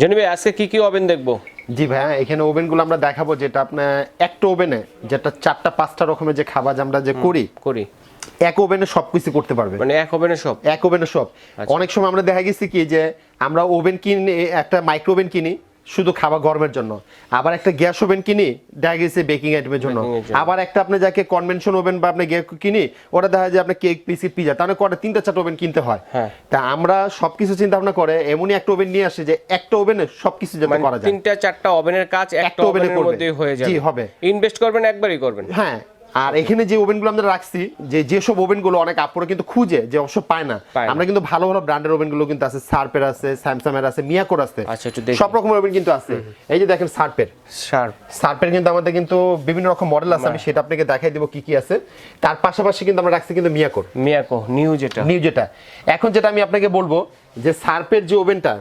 Johnny ভাই আজকে কি কি ওভেন দেখব? জি ভাইয়া এখানে ওভেনগুলো আমরা দেখাবো যেটা আপনার একটা ওভেনে যেটা চারটা পাঁচটা রকমের যে খাবার আমরা যে করি করি। এক ওভেনে সবকিছু করতে পারবে মানে এক ওভেনে সব? এক ওভেনে সব। আচ্ছা। অনেক সময় আমরা দেখা গেছি কি যে আমরা ওভেন কিনে একটা মাইক্রো ওভেন কিনি শুধু খাবার গরমের জন্য আবার একটা গ্যাস ওভেন কিনি দেখা গেছে বেকিং আইটেমের জন্য। আবার একটা আপনি যাকে কনভেনশন ওভেন বা আপনি গ্যাস কিনি ওটা দেখা যায় আপনার কেক পিসি পিজা তাহলে কটা তিনটা চারটা ওভেন কিনতে হয় হ্যাঁ। তা আমরা সবকিছু চিন্তা ভাবনা করে এমনই একটা ওভেন নিয়ে আসে যে একটা ওভেনে সবকিছু যাতে মানে করা যায় তিনটা চারটা ওভেনের কাজ একটা ওভেনের। মধ্যেই হয়ে যাবে জি, হবে। ইনভেস্ট করবেন একবারই করবেন হ্যাঁ আর এখানে যে ওভেনগুলো আমরা রাখছি যে যেসব ওভেনগুলো অনেক আপুরা কিন্তু খুঁজে যে অবশ্য পায় না। আমরা কিন্তু ভালো ভালো ব্র্যান্ডের ওভেনগুলো কিন্তু আছে সার্পের আছে স্যামসাং এর আছে মিয়াকোর আছে। আচ্ছা। সব রকমের ওভেন কিন্তু আছে। এই যে দেখেন সার্পের। সার্পের কিন্তু আমাদের কিন্তু বিভিন্ন রকম মডেল আছে আমি সেটা আপনাকে দেখাই দিব কি কি আছে। তার পাশাপাশি কিন্তু আমরা রাখছি কিন্তু মিয়াকোর। মিয়াকো নিউ যেটা। নিউ যেটা। এখন যেটা আমি আপনাকে বলব যে সার্পের যে ওভেনটা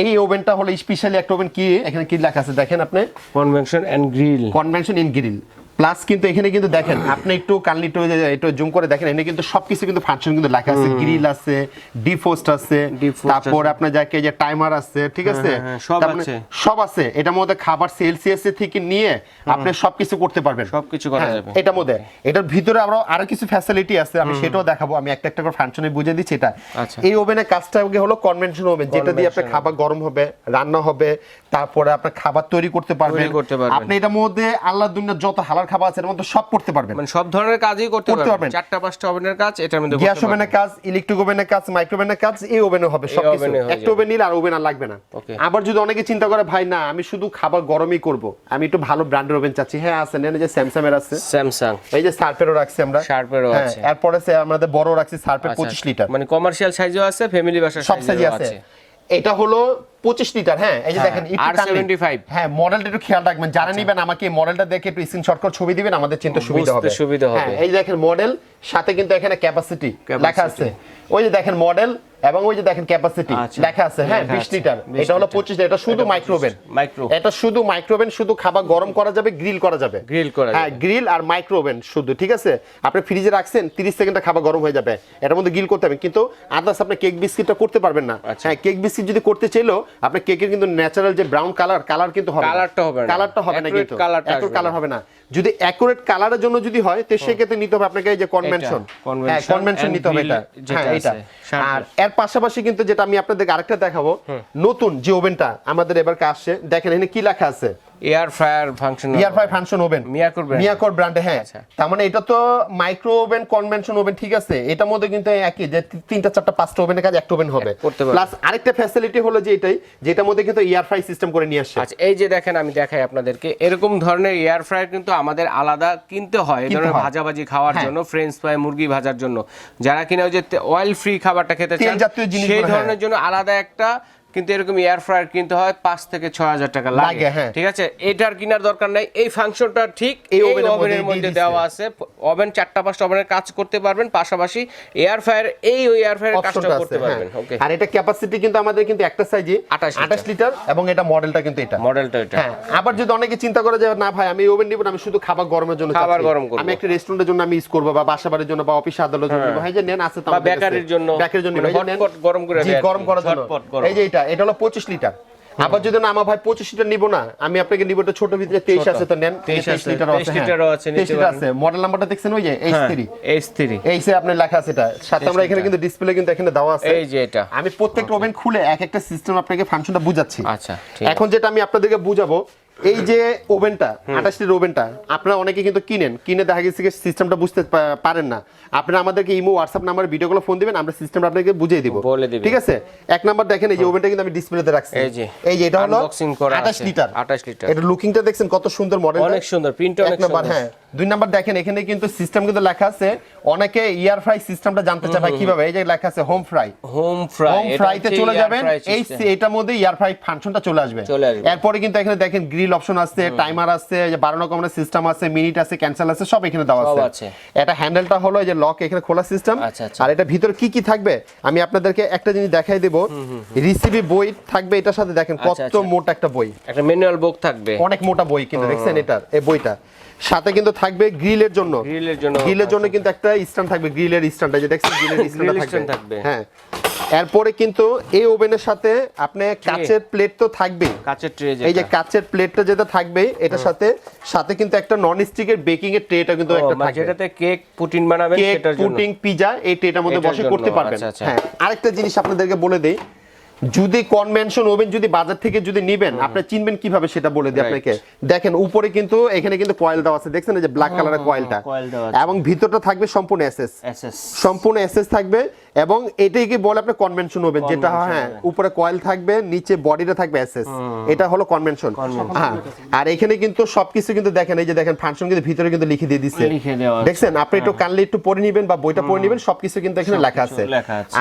এই ওভেনটা হলো স্পেশালি একটা ওভেন কি এখানে কি লেখা আছে দেখেন আপনি? Convection and grill convection in grill plus কিন্তু এখানে কিন্তু দেখেন আপনি একটু কালনি একটু একটু জুম করে দেখেন এখানে কিন্তু সবকিছু কিন্তু ফাংশন কিন্তু লেখা আছে। গ্রিল আছে ডিফোস্ট আছে তারপর আপনার যাকে যে টাইমার আছে ঠিক আছে? হ্যাঁ, হ্যাঁ, সব আছে। সব আছে। এটার মধ্যে খাবার সেলসিয়াস থেকে নিয়ে আপনি সবকিছু করতে পারবেন। সবকিছু করা হ্যাঁ, যাবে। এটার মধ্যে। এটার ভিতরে আরও আরও কিছু ফ্যাসিলিটি আছে আমি সেটাও দেখাবো। আমি একটা একটা করে ফাংশনে বুঝিয়ে দিচ্ছি এটা। আচ্ছা। এই ওভেনের কাজটা হলো কনভেনশন ওভেন যেটা দিয়ে আপনার খাবার গরম হবে রান্না হবে তারপরে আপনার খাবার তৈরি করতে পারবেন। আপনি এটার মধ্যে আল্লাহ দুনিয়ার যত হালাল খাবার আছে এর মধ্যে সব করতে পারবেন। মানে সব ধরনের কাজই করতে পারবেন। চারটা পাঁচটা ওভেনের কাজ এটার মধ্যে গ্যাস ওভেনের কাজ ইলেকট্রিক ওভেনের কাজ মাইক্রো ওভেনের কাজ এই ওভেনে হবে এ হয়ে একটা ওভেন নিলে আর ওভেন আর লাগবে না. আবার যদি অনেকে চিন্তা করে ভাই না আমি শুধু খাবার গরমই করব। আমি একটু ভালো ব্র্যান্ডের ওভেন চাচ্ছি। হ্যাঁ আছে নেন যে স্যামসাং এর আছে। স্যামসাং। এই যে সার্ফেরও রাখছি আমরা। শার্পেরও হ্যাঁ, আছে। এরপরে সে আমাদের বড় রাখছি সার্ফের পঁচিশ লিটার। মানে কমার্শিয়াল সাইজও আছে ফ্যামিলি বাসার সব সাইজে সাইজও আছে। আছে। এটা হলো পঁচিশ লিটার হ্যাঁ এই যে হ্যাঁ, দেখেন একটু টানলে- R75 হ্যাঁ মডেলটা একটু খেয়াল রাখবেন। যারা নিবেন আমাকে মডেলটা দেখে একটু স্ক্রিনশট করে ছবি দিবেন আমাদের চিন্তা সুবিধা হবে। সুবিধা হবে। হ্যাঁ, এই দেখেন মডেল সাথে কিন্তু এখানে ক্যাপাসিটি। লেখা আছে। ওই যে দেখেন মডেল এবং ওই যে দেখেন ক্যাপাসিটি আচ্ছা। লেখা আছে হ্যাঁ লেখা বিশ আছে, লিটার এটা হলো লিটার। পঁচিশ এটা শুধু মাইক্রোওভেন মাইক্রো এটা শুধু মাইক্রোওভেন শুধু খাবার গরম করা যাবে গ্রিল করা যাবে। Grill করা হ্যাঁ গ্রিল আর মাইক্রোওভেন শুধু ঠিক আছে? আপনি ফ্রিজে রাখছেন 30 সেকেন্ডে খাবার গরম হয়ে যাবে। এটার মধ্যে গ্রিল করতে হবে। কিন্তু আদার্স আপনি কেক বিস্কিটটা করতে পারবেন না। আচ্ছা। হ্যাঁ কেক বিস্কিট যদি করতে চাইলেও আপনি কেকের কিন্তু ন্যাচারাল যে ব্রাউন কালার কালার কিন্তু হবে কালারটা হবে না। কালারটা হবে না কিন্তু। অ্যাকুরেট কালার হবে না। যদি অ্যাকুরেট কালারের জন্য যদি হয় তো সেক্ষেত্রে নিতে হবে আপনাকে এই যে কনভেনশন হ্যাঁ কনভেনশন নিতে হবে এটা। হ্যাঁ এটা। আর পাশাপাশি কিন্তু যেটা আমি আপনাদের আরেকটা দেখাবো নতুন যে ওভেনটা আমাদের এবার আসছে দেখেন এখানে কি লেখা আছে? Air fryer function air fry function oven মিয়াকোর brand। মিয়াকোর ব্র্যান্ডে হ্যাঁ আচ্ছা। তার মানে এটা তো মাইক্রো ওভেন কনভেনশন ওভেন ঠিক আছে এটার মধ্যে কিন্তু একই যে তিনটা চারটা পাঁচটা ওভেনের কাজ একটা ওভেন হবে পারবে। প্লাস আরেকটা ফ্যাসিলিটি হলো যে এটাই যেটার মধ্যে কিন্তু ইয়ার ফ্রাই সিস্টেম করে নিয়ে আসছে আচ্ছা এই যে দেখেন আমি দেখাই আপনাদেরকে এরকম ধরনের এয়ার ফ্রায়ার কিন্তু আমাদের আলাদা কিনতে হয় এই ধরনের হয়। ভাজাভাজি খাওয়ার হ্যাঁ। জন্য ফ্রেঞ্চ ফ্রাই মুরগি ভাজার জন্য যারা কিনা ওই যে অয়েল ফ্রি খাবারটা খেতে চান সেই হ্যাঁ। ধরনের জন্য আলাদা একটা কিন্তু এরকম এয়ার ফ্রায়ার কিনতে হয় পাঁচ থেকে ছয় হাজার টাকা লাগে। হ্যাঁ। ঠিক আছে? এটার কেনার দরকার নাই। এই ফাংশনটা ঠিক এই ওভেনের মধ্যে দেওয়া আছে। ওভেন চারটা পাঁচটা ওভেনের কাজ করতে পারবেন পাশাপাশি এয়ার ফ্রায়ার এই ওই এয়ার ফ্রায়ার কাজটা করতে হ্যাঁ। পারবেন। ওকে আর এটা ক্যাপাসিটি কিন্তু আমাদের কিন্তু একটা সাইজে 28 লিটার। 28 লিটার এবং এটা মডেলটা কিন্তু এটা। মডেলটা এটা। হ্যাঁ আবার যদি অনেকে চিন্তা করে যে না ভাই আমি ওভেন নিব না আমি শুধু খাবার গরমের জন্য খাবার গরম করব। আমি একটা রেস্টুরেন্টের জন্য আমি ইউজ করব বা বাসা বাড়ির জন্য বা অফিস আদালতের জন্য। ভাই যে নেন আছে তো। বেকারির জন্য, বেকারির জন্য। মানে। গরম করে। গরম করার জন্য। এই যে এটা। এটা হলো 25 লিটার। আবার যদি না আমার ভাই 25 লিটার নিবো না আমি আপনাকে নিবো একটা ছোট ভিতরে 23 আছে তো নেন। 23 23 আছে, লিটারও 23 আছে হ্যাঁ। লিটারও আছে, নিতে 23 লিটার আছে মডেল নাম্বারটা দেখছেন ওই যে H3 H three H A আপনার লেখা আছে এটা সাথে আমরা এখানে কিন্তু ডিসপ্লে কিন্তু এখানে দেওয়া আছে। এই যে এটা। আমি প্রত্যেকটা ওভেন খুলে এক একটা সিস্টেম আপনাকে ফাংশনটা বুঝাচ্ছি। আচ্ছা এখন যেটা আমি আপনাদেরকে বুঝাবো এই যে ওভেনটা আঠাশটির ওভেনটা আপনারা অনেকে কিন্তু কিনেন। কিনে দেখা গেছে সিস্টেমটা বুঝতে পারেন না। আপনারা আমাদেরকে ইমো হোয়াটসঅ্যাপ নাম্বার ভিডিওগুলো ফোন দিবেন আমরা সিস্টেমটা আপনাকে বুঝিয়ে দিব। ঠিক আছে? এক নাম্বার দেখেন এই যে ওভেনটা কিন্তু আমি ডিসপ্লেতে রাখছি। এই যে। এই যে এটা হলো Unboxing করা আঠাশ আছে। লিটার। 28 লিটার। এটা লুকিংটা দেখছেন কত সুন্দর মডেল অনেক সুন্দর, এক অনেক সুন্দর। হ্যাঁ। দুই নাম্বার দেখেন এখানে কিন্তু সিস্টেম কিন্তু লেখা আছে। অনেকে ইয়ার ফ্রাই সিস্টেমটা জানতে চায় ভাই কীভাবে? এই যে লেখা আছে home fry home fry home ফ্রাইতে চলে যাবেন। এই এটার মধ্যে এয়ার ফ্রাই ফাংশনটা চলে আসবে। এরপরে কিন্তু এখানে দেখেন গ্রিল অপশন আছে টাইমার আছে যে বারো রকমের সিস্টেম আছে মিনিট আছে ক্যান্সেল আছে সব এখানে দেওয়া আছে। এটা হ্যান্ডেলটা হলো এই যে লক এখানে খোলা সিস্টেম আচ্ছা, আচ্ছা। আর এটা ভিতরে কি কি থাকবে? আমি আপনাদেরকে একটা জিনিস দেখাই দেব। রিসিভি বই থাকবে এটার সাথে দেখেন আচ্ছা, কত। মোটা একটা বই। একটা ম্যানুয়াল বুক থাকবে। অনেক মোটা বই কিন্তু দেখছেন এটার এই বইটা। সাথে কিন্তু থাকবে গ্রিলের জন্য। গ্রিলের জন্য গ্রিলের জন্য কিন্তু একটা স্ট্যান্ড থাকবে গ্রিলের স্ট্যান্ডটা যে দেখছেন গ্রিলের স্ট্যান্ডটা থাকবে। হ্যাঁ। এরপরে কিন্তু এই ওভেনের সাথে আপনি কাচের প্লেট তো থাকবেই। কাচের ট্রে এই যে কাচের প্লেটটা যেটা থাকবে এটার সাথে সাথে কিন্তু একটা নন স্টিকের বেকিং এর ট্রেটা কিন্তু একটা থাকবে। যেটাতে কেক পুটিন বানাবেন সেটার জন্য। পুডিং পিজা এই ট্রেটার মধ্যে বসে করতে পারবেন। আচ্ছা, আচ্ছা। হ্যাঁ আরেকটা জিনিস আপনাদেরকে বলে দেই যদি কনভেনশন ওভেন যদি বাজার থেকে যদি নিবেন আপনি চিনবেন কীভাবে সেটা বলে দিই আপনাকে। দেখেন উপরে কিন্তু এখানে কিন্তু কয়েল দেওয়া আছে। দেখছেন যে ব্ল্যাক কালারের কয়েলটা। এবং ভিতরটা থাকবে সম্পূর্ণ এসএস সম্পূর্ণ এসএস থাকবে। এবং এটাই কি বলে আপনি কনভেনশন ওভেন যেটা হ্যাঁ উপরে কয়েল থাকবে নিচে বডিটা থাকবে এসএস এটা হলো কনভেনশন হ্যাঁ। আর এখানে কিন্তু সবকিছু কিন্তু দেখেন এই যে দেখেন ফাংশন কিন্তু ভিতরে কিন্তু লিখে দিয়ে লিখে দেখছেন? আপনি একটু কানলে একটু পড়ে নেবেন বা বইটা পড়ে নেবেন সবকিছু কিন্তু এখানে লেখা আছে।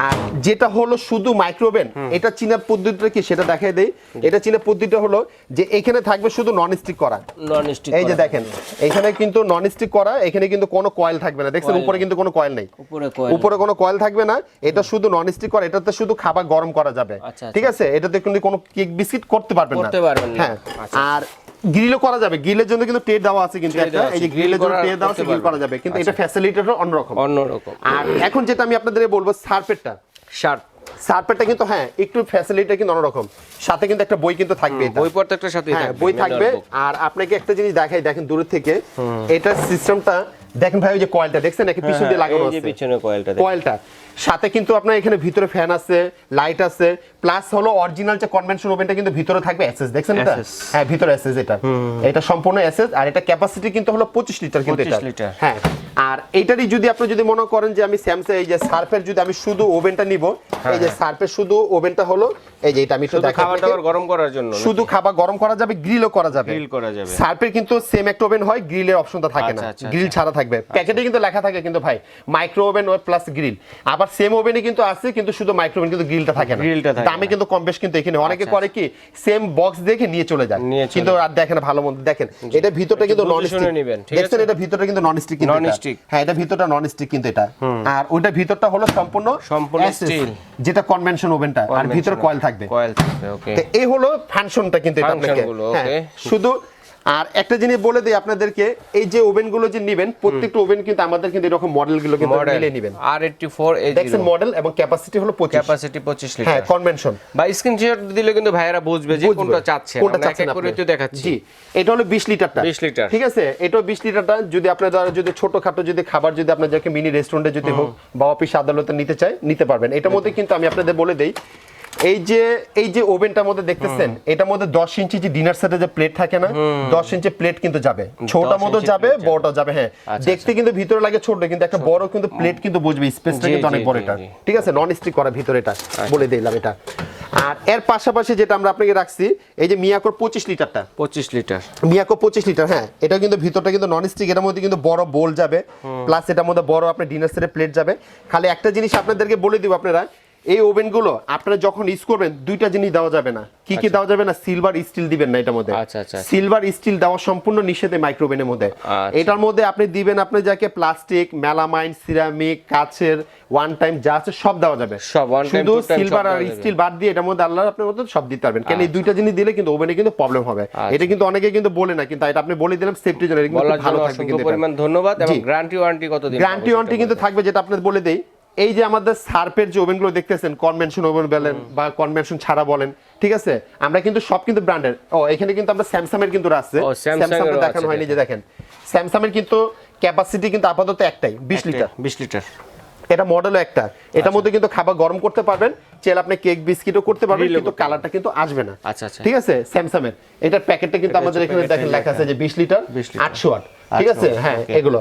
আর যেটা হলো শুধু মাইক্রোওভেন এটা চীনের পদ্ধতিটা কি? সেটা দেখাই দেই। এটা চীনের পদ্ধতিটা হলো যে এখানে থাকবে শুধু নন স্টিক করা। নন স্টিক এই যে দেখেন এখানে কিন্তু নন স্টিক করা এখানে কিন্তু কোনো কয়েল থাকবে না। দেখছেন? উপরে কিন্তু কোনো কয়েল নেই। উপরে কোনো কয়েল থাকবে না। এটা শুধু নন স্টিক করা এটাতে শুধু খাবার গরম করা যাবে। আচ্ছা, ঠিক আছে? এটাতে কিন্তু কোনো কেক বিস্কিট করতে পারবেন না। হ্যাঁ। আচ্ছা। আর গ্রিলও করা যাবে। গ্রিলের জন্য কিন্তু ট্রে দেওয়া আছে কিন্তু একটা। এই যে গ্রিলের জন্য ট্রে দেওয়া আছে গ্রিল করা যাবে। কিন্তু এটা ফ্যাসিলিটিটা অন্যরকম। অন্যরকম। আর এখন যেটা আমি আপনাদের বলব সার্ফেটটা শার্ট সার্ফেটটা কিন্তু হ্যাঁ একটু ফ্যাসিলিটি কিন্তু অন্যরকম। সাথে কিন্তু একটা বই কিন্তু থাকবে এটা। বই প্রত্যেকটার সাথেই হ্যাঁ থাকবে বই থাকবে। আর আপনাকে একটা জিনিস দেখাই দেখেন দূর থেকে। এটার সিস্টেমটা দেখেন ভাই ওই যে কয়েলটা দেখছেন? নাকি পিছন দিয়ে লাগানো হ্যাঁ, এই যে আছে। পিছনে কয়েলটা কয়েলটা সাথে কিন্তু আপনার এখানে ভিতরে ফ্যান আছে লাইট আছে প্লাস হলো অরিজিনাল যে কনভেনশন ওভেনটা কিন্তু ভিতরে থাকবে এসএস দেখছেন এটা? হ্যাঁ ভিতরে এসএস এটা। এটা সম্পূর্ণ এসএস আর এটা ক্যাপাসিটি কিন্তু হলো 25 লিটার কিন্তু 25 এটা লিটার। হ্যাঁ আর এইটারই যদি আপনি যদি মনে করেন যে আমি স্যামসাং এই যে সার্ফের যদি আমি শুধু ওভেনটা নিব এই যে সার্ফের শুধু ওভেনটা হলো এই যে এটা আমি শুধু খাবার দাবার গরম করার জন্য শুধু খাবার গরম করা যাবে গ্রিলও করা যাবে। Grill করা যাবে। সার্ফের কিন্তু সেম একটা ওভেন হয় গ্রিলের অপশনটা থাকে না। আচ্ছা, আচ্ছা, গ্রিল ছাড়া থাকবে। প্যাকেটে কিন্তু লেখা থাকে কিন্তু ভাই মাইক্রো ওভেন প্লাস গ্রিল আবার সেম ওভেনে কিন্তু আছে কিন্তু শুধু মাইক্রো ওভেন কিন্তু গ্রিলটা থাকে না। Grillটা থাকে দামে কিন্তু কম বেশ কিন্তু এখানে অনেকে আচ্ছা, করে কি সেম বক্স দেখে নিয়ে চলে যায়। কিন্তু আর দেখেন ভালো মন্দ দেখেন। এটা ভিতরটা কিন্তু নন স্টিক নিবেন, ঠিক দেখছেন? এটা ভিতরটা কিন্তু নন স্টিক কিন্তু এটা। Non-stick। হ্যাঁ এটা ভিতরটা নন স্টিক কিন্তু এটা। আর ওইটা ভিতরটা হলো সম্পূর্ণ সম্পূর্ণ steel। যেটা কনভেনশন ওভেনটা আর ভিতরে কয়েল থাকবে। কয়েল থাকবে ওকে তো এই হলো ফাংশনটা কিন্তু এটা আপনাকে। ফাংশনগুলো, হ্যাঁ, শুধু আর একটা জিনিস বলে দিই আপনাদেরকে এই যে ওভেনগুলো যে নেবেন প্রত্যেকটা ওভেন কিন্তু আমাদের কিন্তু এরকম মডেলগুলো কিন্তু মিলে নেবেন। আর এইটটি ফোর এই দেখছেন মডেল এবং ক্যাপাসিটি হলো 25 ক্যাপাসিটি পঁচিশ হ্যাঁ লিটার কনভেনশন বা স্ক্রিনশট দিলে কিন্তু ভাইয়েরা বুঝবে যে কোনটা চাচ্ছে। কোনটা চাচ্ছেন করে আপনি? তো দেখাচ্ছি। জি এটা হলো 20 লিটারটা 20 লিটার। ঠিক আছে? এটা 20 লিটারটা যদি আপনার যদি ছোটখাটো যদি খাবার যদি আপনার যাকে মিনি রেস্টুরেন্টে যদি হোক বা অফিস আদালতে নিতে চায় নিতে পারবেন। এটার মধ্যে কিন্তু আমি আপনাদের বলে দেই এই যে এই যে ওভেনটার মধ্যে দেখতেছেন এটার মধ্যে 10 ইঞ্চি যে ডিনার সেটে যে প্লেট থাকে না 10 ইঞ্চি প্লেট কিন্তু যাবে। ছোটটার 10 মধ্যে ইঞ্চি যাবে। বড়টা যাবে হ্যাঁ। আচ্ছা, দেখতে কিন্তু ভিতরে লাগে ছোট কিন্তু একটা বড় কিন্তু প্লেট কিন্তু বুঝবে স্পেসটা কিন্তু অনেক বড় এটা। ঠিক আছে? নন স্টিক করা ভিতরে এটা বলে দিলাম এটা। আর এর পাশাপাশি যেটা আমরা আপনাকে রাখছি এই যে মিয়াকোর 25 লিটারটা। পঁচিশ লিটার। মিয়াকো পঁচিশ লিটার হ্যাঁ। এটা কিন্তু ভিতরটা কিন্তু নন স্টিক এটার মধ্যে কিন্তু বড় বোল যাবে। প্লাস এটার মধ্যে বড় আপনার ডিনার সেটের প্লেট যাবে। খালি একটা জিনিস আপনাদেরকে বলে দিব আপনারা এই ওভেনগুলো আপনারা যখন ইউজ করবেন দুইটা জিনিস দেওয়া যাবে না। কি কি দেওয়া যাবে না? সিলভার স্টিল দিবেন না এটার মধ্যে। আচ্ছা, আচ্ছা, আচ্ছা। সিলভার স্টিল দেওয়া সম্পূর্ণ নিষেধ মাইক্রোওভেনের মধ্যে। আচ্ছা। এটার মধ্যে আপনি দিবেন আপনি যাকে প্লাস্টিক মেলামাইন সিরামিক কাচের ওয়ান টাইম যা আছে সব দেওয়া যাবে। শুধু সিলভার আর স্টিল বাদ দিয়ে এটার মধ্যে আল্লাহ আপনার মধ্যে সব দিতে পারবেন। কেন এই দুইটা জিনিস দিলে কিন্তু ওভেনে কিন্তু প্রবলেম হবে। এটা কিন্তু অনেকে কিন্তু বলে না কিন্তু এটা আপনি বলে দিলাম সেফটির জন্য ভালো থাকবে কিন্তু পরিমাণ ধন্যবাদ এবং গ্যারান্টি ওয়ারেন্টি কতদিন গ্যারান্টি ওয়ারেন্টি কিন্তু থাকবে যেটা আপনাদের বলে দেই। এই যে আমাদের সার্পের যে ওভেনগুলো দেখতেছেন কনভেনশন ওভেন বলেন বা কনভেনশন ছাড়া বলেন ঠিক আছে? আমরা কিন্তু সব কিন্তু ব্র্যান্ডের ও এখানে কিন্তু আমরা স্যামসাং এর কিন্তু আছে। স্যামসাং দেখানো হয়নি যে দেখেন। স্যামসাং এর কিন্তু ক্যাপাসিটি কিন্তু আপাতত একটাই 20 লিটার বিশ লিটার এটা মডেলও একটা। আচ্ছা। এটার মধ্যে কিন্তু খাবার গরম করতে পারবেন চেল আপনি কেক বিস্কিটও করতে পারবেন কিন্তু কালারটা কিন্তু আসবে না। আচ্ছা, আচ্ছা। ঠিক আছে? স্যামসাং এর। এটার প্যাকেটটা কিন্তু আমাদের এখানে দেখেন লেখা আছে যে 20 লিটার 20 লিটার। 800 ওয়াট ঠিক আছে? হ্যাঁ এগুলো।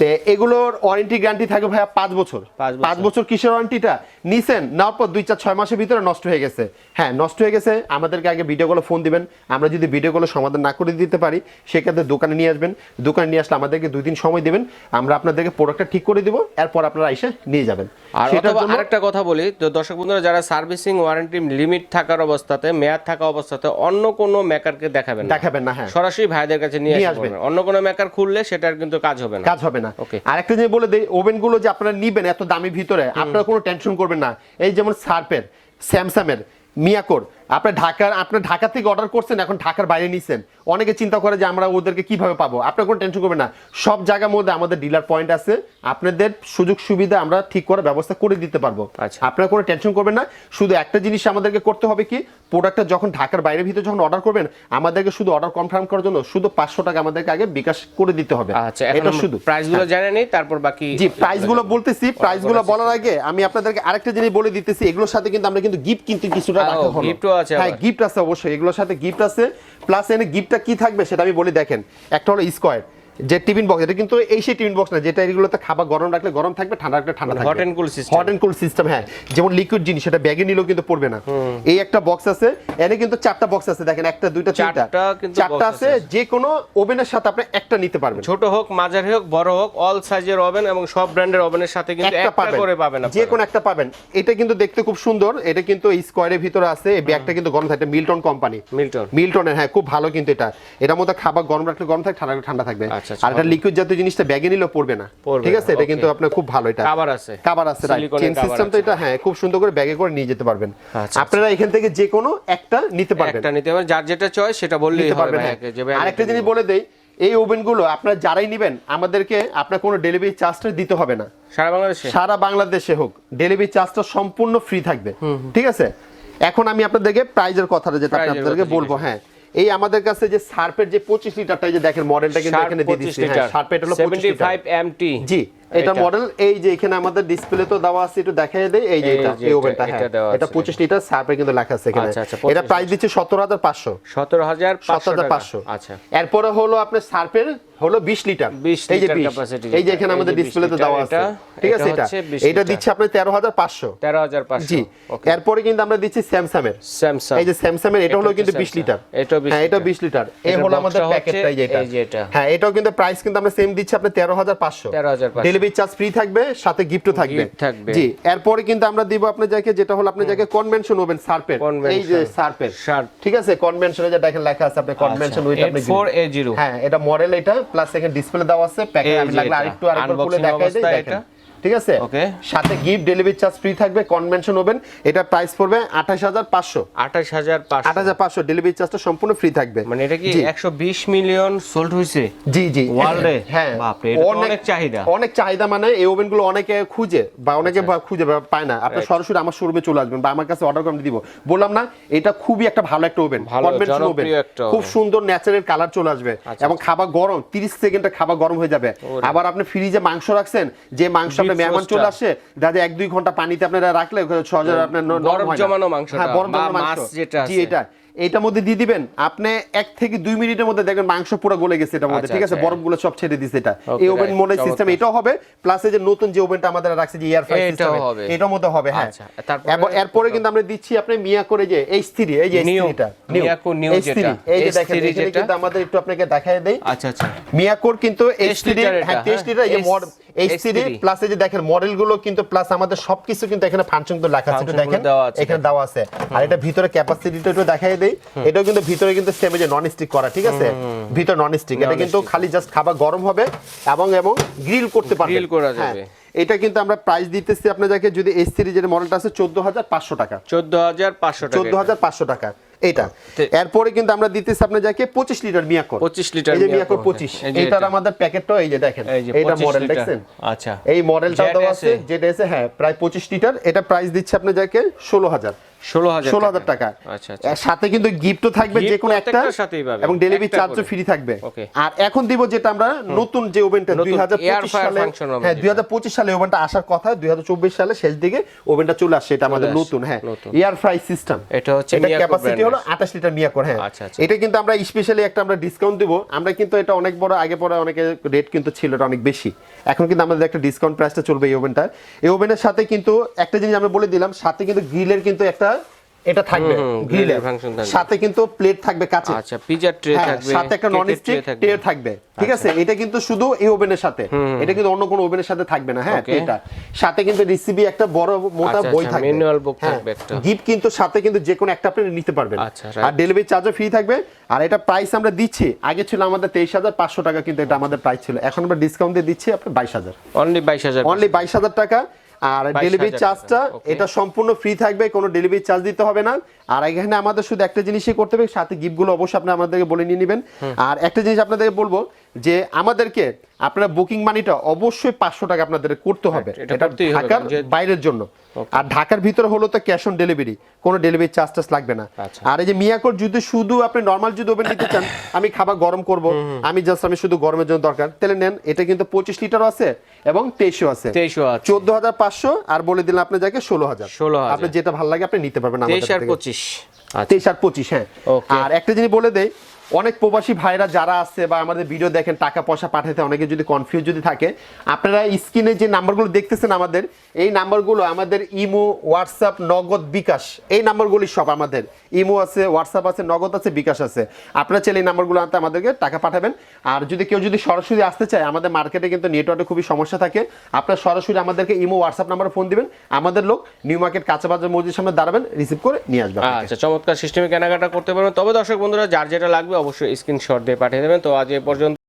তে এগুলোর ওয়ারেন্টি গ্যারান্টি থাকে ভাইয়া পাঁচ বছর। পাঁচ বছর। কিসের ওয়ারেন্টিটা নিছেন নেওয়ার পর দুই চার ছয় মাসের ভিতরে নষ্ট হয়ে গেছে। হ্যাঁ নষ্ট হয়ে গেছে আমাদেরকে আগে ভিডিওগুলো ফোন দিবেন। আমরা যদি ভিডিওগুলো সমাধান না করে দিতে পারি সেক্ষেত্রে দোকানে নিয়ে আসবেন। দোকানে নিয়ে আসলে আমাদেরকে দুই দিন সময় দেবেন। আমরা আপনাদেরকে প্রোডাক্টটা ঠিক করে দিব এরপর আপনারা এসে নিয়ে যাবেন। আর অথবা আরেকটা কথা বলি তো দর্শক বন্ধুরা যারা সার্ভিসিং ওয়ারেন্টি লিমিট থাকার অবস্থাতে মেয়াদ থাকা অবস্থাতে অন্য কোনো মেকারকে দেখাবেন না। দেখাবেন না হ্যাঁ। সরাসরি ভাইদের কাছে নিয়ে আসবেন। অন্য কোনো মেকার খুললে সেটার কিন্তু কাজ হবে না। কাজ হবে না। ওকে আরেকটা জিনিস বলে দেই ওভেনগুলো যে আপনারা নিবেন এত দামি ভিতরে আপনারা কোনো টেনশন করবেন না। এই যেমন সার্পের স্যামসাং এর মিয়াকোর আপনি ঢাকার আপনি ঢাকা থেকে অর্ডার করছেন এখন ঢাকার বাইরে নিছেন। অনেকে চিন্তা করে যে আমরা ওদেরকে কীভাবে পাবো? আপনার কোনো টেনশন করবেন না। সব জায়গার মধ্যে আমাদের ডিলার পয়েন্ট আছে। আপনাদের সুযোগ সুবিধা আমরা ঠিক করে ব্যবস্থা করে দিতে পারব। আচ্ছা। আপনারা কোনো টেনশন করবেন না। শুধু একটা জিনিস আমাদেরকে করতে হবে কি? প্রোডাক্টটা যখন ঢাকার বাইরের ভিতরে যখন অর্ডার করবেন আমাদেরকে শুধু অর্ডার কনফার্ম করার জন্য শুধু পাঁচশো টাকা আমাদেরকে আগে বিকাশ করে দিতে হবে। আচ্ছা এটা শুধু। প্রাইসগুলো জানে নেই তারপর বাকি জি প্রাইসগুলো বলতেছি। প্রাইসগুলো বলার আগে আমি আপনাদেরকে আরেকটা জিনিস বলে দিতেছি। এগুলোর সাথে কিন্তু আমরা কিন্তু গিফট কিন্তু কিছুটা রাখা হলো। আছে হ্যাঁ গিফট আছে অবশ্যই এগুলোর সাথে গিফট আছে। প্লাস এনে গিফটটা কি থাকবে সেটা আমি বলি দেখেন একটা হলো স্কোয়ার যে টিফিন বক্স এটা কিন্তু এই সেই টিফিন বক্স না যেটা এগুলোতে খাবার গরম রাখলে গরম থাকবে ঠান্ডা রাখলে ঠান্ডা থাকবে। hot and cool system। Hot and cool system হ্যাঁ। যেমন লিকুইড জিনিস সেটা ব্যাগে নিলেও কিন্তু পড়বে না। এই একটা বক্স আছে এনে কিন্তু চারটা বক্স আছে দেখেন একটা দুইটা তিনটা। চারটা আছে। যে কোনো ওভেনের সাথে আপনি একটা নিতে পারবেন। ছোট হোক মাঝারি হোক বড় হোক অল সাইজের ওভেন এবং সব ব্র্যান্ডের ওভেনের সাথে কিন্তু একটা করে পাবেন যে কোনো একটা পাবেন। এটা কিন্তু দেখতে খুব সুন্দর। এটা কিন্তু স্কোয়ারের ভিতরে আছে এই ব্যাগটা কিন্তু গরম থাকে মিল্টন কোম্পানি মিল্টন মিল্টনের হ্যাঁ খুব ভালো কিন্তু এটা। এটার মধ্যে খাবার গরম রাখলে গরম থাকে ঠান্ডা রাখলে ঠান্ডা থাকবে। আচ্ছা, আর এটা লিকুইড জাতীয় জিনিসটা ব্যাগে নিলেও পড়বে না। ঠিক আছে? এটা কিন্তু আপনার খুব ভালো এটা কাবার আছে। কাবার আছে চেন সিস্টেম তো এটা হ্যাঁ খুব সুন্দর করে ব্যাগে করে নিয়ে যেতে পারবেন। আচ্ছা, আপনারা এখান থেকে যে কোনো একটা নিতে পারবেন। একটা নিতে পারবেন যার যেটা চয়েস সেটা বললেই হবে হ্যাঁ। আরেকটা জিনিস বলে দেই এই ওভেনগুলো আপনারা যারাই নেবেন আমাদেরকে আপনার কোনো ডেলিভারি চার্জটা দিতে হবে না। সারা বাংলাদেশে? সারা বাংলাদেশে হোক ডেলিভারি চার্জটা সম্পূর্ণ ফ্রি থাকবে। ঠিক আছে? এখন আমি আপনাদেরকে প্রাইজের কথাটা যেটা আপনাদেরকে বলব হ্যাঁ। এই আমাদের কাছে যে সার্পের যে পঁচিশ লিটারটা এই যে দেখেন মডেলটা কিন্তু এখানে দিয়ে 25 দিচ্ছি। হ্যাঁ সার্পের হলো পঁচিশ 75 MT জি এটা। মডেল এই যে এখানে আমাদের ডিসপ্লে তো দেওয়া আছে একটু দেখাই দেই। এই যে এটা এই ওভেনটা হ্যাঁ এটা আছে। পঁচিশ লিটার সার্পে কিন্তু লেখা আছে এখানে। আচ্ছা, আচ্ছা, এটা প্রাইস দিচ্ছে সতেরো হাজার পাঁচশো। 17500 সাত হাজার পাঁচশো। আচ্ছা। এরপরে হলো আপনার সার্পের হলো বিশ লিটার। 20 এই যে লিটার 20 এই যে এখানে আমাদের 20 ডিসপ্লেতে দেওয়া আছে। ঠিক আছে? এটা এটা দিচ্ছে হাজার পাঁচশো। 13500 জি। এরপরে কিন্তু আমরা দিচ্ছি স্যামসাং এর স্যামসাং। এই যে স্যামসাং এর এটা এটা হলো কিন্তু বিশ Samsung। লিটার। এটাও 20 হ্যাঁ এটা লিটার। বিশ লিটার। এই হলো আমাদের প্যাকেটটা এই যে এটা। এটা। হ্যাঁ এটাও কিন্তু প্রাইস কিন্তু আমরা সেম দিচ্ছি হাজার পাঁচশো। 13,500 ডেলিভারি চার্জ ফ্রি থাকবে সাথে গিফটও থাকবে। জি এরপরে কিন্তু আমরা দিব আপনার যাকে যেটা হলো আপনি যাকে কনভেনশন ওভেন সার্পের এই যে। সার্পের ঠিক আছে? কনভেনশনে যে দেখেন লেখা আছে আপনি কনভেনশন উইথ আপনি green। 84A0 হ্যাঁ এটা মডেল এটা। প্লাস এখানে ডিসপ্লে দেওয়া আছে প্যাকেজ আমি লাগলে। আরেকটু আরেকবার খুলে দেখাই দেই দেখেন। ঠিক আছে? Okay. সাথে গিফট ডেলিভারি চার্জ ফ্রি থাকবে কনভেনশন ওভেন এটা প্রাইস পড়বে আঠাশ হাজার পাঁচশো। 28500 আট হাজার পাঁচশো ডেলিভারি চার্জটা সম্পূর্ণ ফ্রি থাকবে। মানে এটা কি জি। 120 মিলিয়ন সোল্ড হইছে? জি জি। ওয়ার্ল্ডে হ্যাঁ। বাপরে অনেক চাহিদা। অনেক চাহিদা মানে এই ওভেনগুলো অনেকে খুঁজে বা অনেকে আচ্ছা। খুঁজে পায় না। আপনি সরাসরি আমার শোরুমে চলে আসবেন বা আমার কাছে অর্ডার করে দিব। বললাম না এটা খুবই একটা ভালো একটা ওভেন কনভেনশন ওভেন খুব সুন্দর ন্যাচারাল কালার চলে আসবে আচ্ছা, এবং খাবার গরম 30 সেকেন্ডে খাবার গরম হয়ে যাবে। আবার আপনি ফ্রিজে মাংস রাখছেন যে মাংস আপনার মেহমান চলে আসে দাদা এক দুই ঘণ্টা পানিতে আপনারা রাখলে সহজে আপনার নরম হয়। জমানো মাংসটা হ্যাঁ বরফ জমানো মাংস। জি এটা। এটার মধ্যে দিয়ে দিবেন আপনি এক থেকে দুই মিনিটের মধ্যে দেখবেন মাংস পুরো গলে গেছে এটার মধ্যে আচ্ছা, ঠিক আছে? আচ্ছা। বরফগুলো সব ছেড়ে দিছে এটা। এই ওভেন মনে সিস্টেম এটাও হবে প্লাস এই যে নতুন যে ওভেনটা আমাদের রাখছে যে এয়ার ফ্রাই সিস্টেম এটার মধ্যে হবে হ্যাঁ। আচ্ছা, এরপরে কিন্তু আমরা দিচ্ছি আপনি মিয়া করে যে এইচ থ্রি এই যে Miyako New যেটা, এই যে দেখেন H3 এখানে কিন্তু আমাদের একটু আপনাকে দেখায় দেই। আচ্ছা আচ্ছা। মিয়াকোর কিন্তু থ্রি হ্যাঁ হ্যাঁ। এই যে এইচ থ্রি H3 প্লাস এই যে দেখেন মডেলগুলো কিন্তু প্লাস আমাদের সবকিছু কিন্তু এখানে ফাংশন তো লেখা আছে দেখেন। এখানে দেওয়া আছে। আর এটা ভিতরে ক্যাপাসিটিটা একটু দেখাই দেই। এটাও কিন্তু ভিতরে কিন্তু সেম যে নন স্টিক করা ঠিক আছে? ভিতর নন স্টিক এটা কিন্তু খালি জাস্ট খাবার গরম হবে এবং এবং গ্রিল করতে পারবে Grill করা যাবে। এটা কিন্তু আমরা প্রাইস দিতেছি আপনাদেরকে যদি থ্রি যে মডেলটা আছে চোদ্দ হাজার পাঁচশো টাকা। 14500 টাকা। চোদ্দ হাজার পাঁচশো টাকা। এটা এরপরে কিন্তু আমরা দিতেছি আপনার যাকে পঁচিশ লিটার মিয়াকর। 25 লিটার এই যে মিয়াকর পঁচিশ। এটার এটা। আমাদের প্যাকেটটা এই যে দেখেন। 25 মডেল দেখছেন? আচ্ছা। এই মডেলটা দেওয়া আছে। যেটা আছে হ্যাঁ প্রায় পঁচিশ লিটার। এটা প্রাইস দিচ্ছে আপনার যাকে ষোলো হাজার। 16000 ষোলো হাজার টাকা। আচ্ছা আচ্ছা। সাথে কিন্তু গিফটও থাকবে যে কোনো একটা। এবং ডেলিভারি চার্জও ফ্রি থাকবে। আর এখন দিব যেটা আমরা নতুন যে ওভেনটা দুই হাজার সালে হ্যাঁ দুই হাজার পঁচিশ সালে ওভেনটা আসার কথা দুই হাজার চব্বিশ সালে শেষ দিকে ওভেনটা চলে আসছে। এটা আমাদের নতুন হ্যাঁ এয়ার ফ্রাই সিস্টেম এটা হচ্ছে এটা ক্যাপাসিটি হলো আঠাশ লিটার মিয়াকর হ্যাঁ। আচ্ছা। এটা কিন্তু আমরা স্পেশালি একটা আমরা ডিসকাউন্ট দিব। আমরা কিন্তু এটা অনেক বড় আগে পরে অনেকে রেট কিন্তু ছিল এটা অনেক বেশি। এখন কিন্তু আমাদের একটা ডিসকাউন্ট প্রাইসটা চলবে এই ওভেনটা এই ওভেনের সাথে কিন্তু একটা জিনিস আমরা বলে দিলাম সাথে কিন্তু গ্রিলের কিন্তু একটা এটা থাকবে গ্রিলের। সাথে কিন্তু প্লেট থাকবে কাছে আচ্ছা পিজা ট্রে হ্যাঁ, থাকবে সাথে একটা নন স্টিক ট্রে থাকবে। ঠিক আছে? এটা কিন্তু শুধু এই ওভেনের সাথে। এটা কিন্তু অন্য কোনো ওভেনের সাথে থাকবে না হ্যাঁ এটা সাথে কিন্তু রিসিপি একটা বড় মোটা আচ্ছা, বই আচ্ছা, থাকবে। manual book থাকবে একটা। গিফট কিন্তু সাথে কিন্তু যে কোনো একটা আপনি নিতে পারবেন। আচ্ছা, আর ডেলিভারি চার্জও ফ্রি থাকবে। আর এটা প্রাইস আমরা দিচ্ছি আগে ছিল আমাদের তেইশ হাজার পাঁচশো টাকা কিন্তু এটা আমাদের প্রাইস ছিল। এখন আমরা ডিসকাউন্ট দিয়ে দিচ্ছি বাইশ হাজার। অনলি 22000 অনলি বাইশ হাজার টাকা। আর ডেলিভারি চার্জটা এটা সম্পূর্ণ ফ্রি থাকবে কোনো ডেলিভারি চার্জ দিতে হবে না। আর এখানে আমাদের শুধু একটা জিনিসই করতে হবে সাথে গিফটগুলো অবশ্যই আপনি আমাদেরকে বলে নিয়ে নেবেন। আর একটা জিনিস আপনাদেরকে বলব যে আমাদেরকে আপনার বুকিং মানিটা অবশ্যই পাঁচশো টাকা আপনাদের করতে হবে। এটা ঢাকার যে- বাইরের জন্য। আর ঢাকার ভিতরে হলো তো ক্যাশ অন ডেলিভারি কোনো ডেলিভারি চার্জ টার্জ লাগবে না। আচ্ছা। আর এই যে মিয়াকোর যদি শুধু আপনি নর্মাল যদি ওভেন নিতে চান আমি খাবার গরম করব আমি জাস্ট আমি শুধু গরমের জন্য দরকার। তাহলে নেন এটা কিন্তু পঁচিশ লিটারও আছে এবং তেইশও আছে। চোদ্দ হাজার পাঁচশো আর বলে দিলাম আপনি যাকে ষোলো হাজার। 16,000 আপনি যেটা ভালো লাগে আপনি নিতে পারবেন আমাদের থেকে। পঁচিশ। আচ্ছা। তেইশ আর পঁচিশ হ্যাঁ. আর একটা জিনিস বলে দেই অনেক প্রবাসী ভাইরা যারা আছে বা আমাদের ভিডিও দেখেন, টাকা পয়সা পাঠাতে অনেকে যদি কনফিউজ যদি থাকে, আপনারা স্ক্রিনে যে নাম্বারগুলো দেখতেছেন আমাদের, এই নাম্বারগুলো আমাদের ইমো হোয়াটসঅ্যাপ নগদ, বিকাশ, এই নাম্বারগুলি সব আমাদের। ইমো আছে হোয়াটসঅ্যাপ আছে, নগদ আছে, বিকাশ আছে। আপনারা চাইলে এই নাম্বারগুলো আনতে আমাদেরকে টাকা পাঠাবেন। আর যদি কেউ যদি সরাসরি আসতে চায়, আমাদের মার্কেটে কিন্তু নেটওয়ার্কে খুবই সমস্যা থাকে। আপনারা সরাসরি আমাদেরকে ইমো হোয়াটসঅ্যাপ নাম্বারে ফোন দিবেন। আমাদের লোক নিউ মার্কেট কাঁচা বাজার মসজিদের সামনে দাঁড়াবেন রিসিভ করে নিয়ে আসবেন। আচ্ছা চমৎকার সিস্টেমে কেনাকাটা করতে পারবেন। তবে দর্শক বন্ধুরা, যার যেটা লাগবে অবশ্যই স্ক্রিনশট দিয়ে পাঠিয়ে দেবেন। তো আজ এ পর্যন্ত